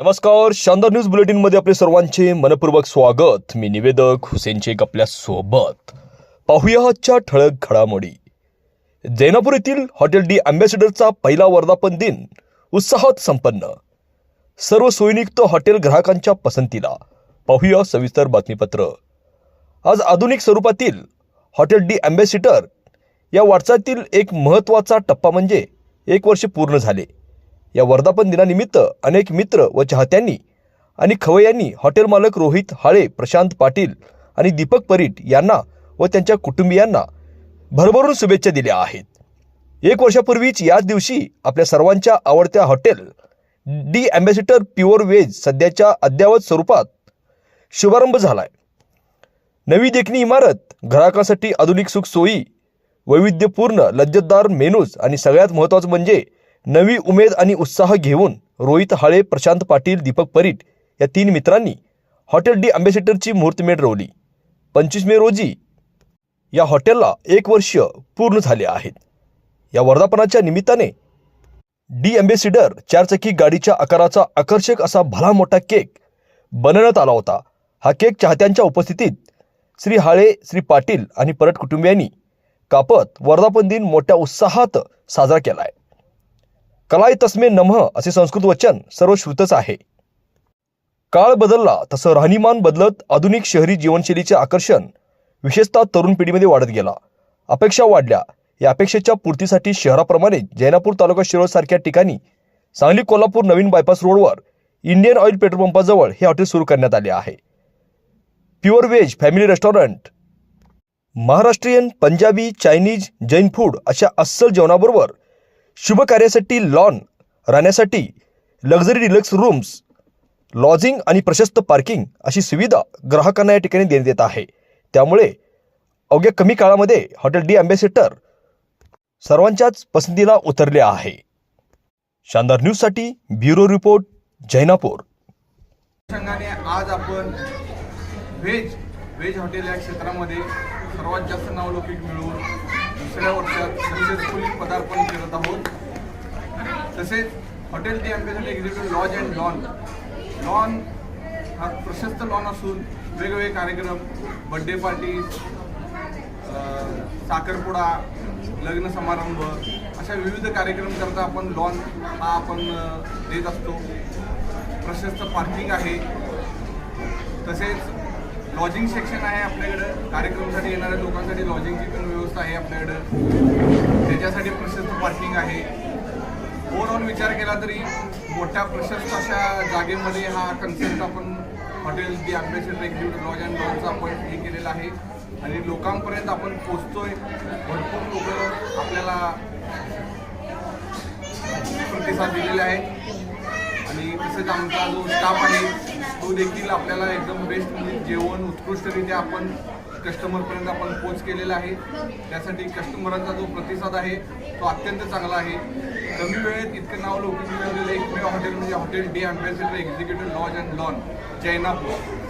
नमस्कार शानदार न्यूज बुलेटिनमध्ये आपले सर्वांचे मनपूर्वक स्वागत. मी निवेदक हुसेन शेख आपल्यासोबत पाहूया आजच्या ठळक घडामोडी. जैनापूर येथील हॉटेल डी अँबॅसेडरचा पहिला वर्धापन दिन उत्साहात संपन्न. सर्व सोयीनियुक्त हॉटेल ग्राहकांच्या पसंतीला. पाहूया सविस्तर बातमीपत्र. आज आधुनिक स्वरूपातील हॉटेल डी अँबॅसेडर या वाटचालीतील एक महत्त्वाचा टप्पा म्हणजे एक वर्ष पूर्ण झाले. या वर्धापन दिनानिमित्त अनेक मित्र व चाहत्यांनी आणि खवय्यांनी हॉटेल मालक रोहित हाळे प्रशांत पाटील आणि दीपक परीट यांना व त्यांच्या कुटुंबियांना भरभरून शुभेच्छा दिल्या आहेत. एक वर्षापूर्वीच याच दिवशी आपल्या सर्वांच्या आवडत्या hotel the ambassador pure veg सध्याच्या अद्ययावत स्वरूपात शुभारंभ झालाय. नवी देखणी इमारत ग्राहकांसाठी आधुनिक सुखसोयी वैविध्यपूर्ण लज्जतदार मेनूज आणि सगळ्यात महत्त्वाचं म्हणजे नवी उमेद आणि उत्साह घेऊन रोहित हाळे प्रशांत पाटील दीपक परीट या तीन मित्रांनी हॉटेल डी अँबॅसिडरची मुहूर्तमेढ रोवली पंचवीस मे रोजी या हॉटेलला एक वर्ष पूर्ण झाले आहेत. या वर्धापनाच्या निमित्ताने डी अँबेसिडर चारचाकी गाडीच्या आकाराचा आकर्षक असा भला मोठा केक बनवण्यात आला होता. हा केक चाहत्यांच्या उपस्थितीत श्री हाळे श्री पाटील आणि परट कुटुंबियांनी कापत वर्धापन दिन मोठ्या उत्साहात साजरा केला आहे कलाय तस्मे नमः असे संस्कृत वचन सर्व श्रुतच आहे. काळ बदलला तसं राहणीमान बदलत आधुनिक शहरी जीवनशैलीचे आकर्षण विशेषतः तरुण पिढीमध्ये वाढत गेला. अपेक्षा वाढल्या. या अपेक्षेच्या पूर्तीसाठी शहराप्रमाणे जैनापूर तालुका शिरोळसारख्या ठिकाणी सांगली कोल्हापूर नवीन बायपास रोडवर इंडियन ऑइल पेट्रोल पंपाजवळ हे हॉटेल सुरू करण्यात आले आहे. Pure veg family restaurant Maharashtrian Punjabi Chinese Jain food अशा अस्सल जेवणाबरोबर शुभ कार्यासाठी लॉन राहण्यासाठी लक्झरी डिलक्स रूम्स लॉजिंग आणि प्रशस्त पार्किंग अशी सुविधा ग्राहकांना या ठिकाणी देण्यात येत आहे. त्यामुळे अवघ्या कमी काळामध्ये हॉटेल डी अँबॅसेडर सर्वांच्याच पसंतीला उतरले आहे. शानदार न्यूजसाठी ब्युरो रिपोर्ट जैनापूर. संघाने आज आपण व्हेज व्हेज हॉटेल या क्षेत्रामध्ये सर्वात जास्त नावलौकिक मिळवून दुसऱ्या वर्षात सक्सेसफुली पदार्पण करत आहोत. तसेच हॉटेल टी आमच्यासाठी executive lodge and lawn lawn हा प्रशस्त लॉन असून वेगवेगळे कार्यक्रम बड्डे पार्टी साखरपुडा लग्न समारंभ अशा विविध कार्यक्रम करता आपण लॉन हा आपण देत असतो. प्रशस्त पार्किंग आहे. तसेच लॉजिंग सेक्शन आहे आपल्याकडं. कार्यक्रमासाठी येणाऱ्या लोकांसाठी लॉजिंगची पण व्यवस्था आहे आपल्याकडं. त्याच्यासाठी प्रशस्त पार्किंग आहे. ओव्हरऑल विचार केला तरी मोठ्या प्रशस्त अशा जागेमध्ये हा कन्सेप्ट आपण hotel the ambassador executive lodge and लॉजचा आपण हे केलेला आहे. आणि लोकांपर्यंत आपण पोचतोय भरपूर लोक आपल्याला प्रतिसाद दिलेले आहे आणि तसंच आमचा जो स्टाफ आहे तो देखील आपल्याला एकदम बेस्ट म्हणजे जेवण उत्कृष्टरित्या आपण कस्टमरपर्यंत आपण पोच केलेला आहे. त्यासाठी कस्टमरांचा जो प्रतिसाद आहे तो अत्यंत चांगला आहे. कमी वेळेत इतकं नाव लौकिक मिळवलेलं एकमेव हॉटेल म्हणजे hotel the ambassador executive lodge and lawn Jainapur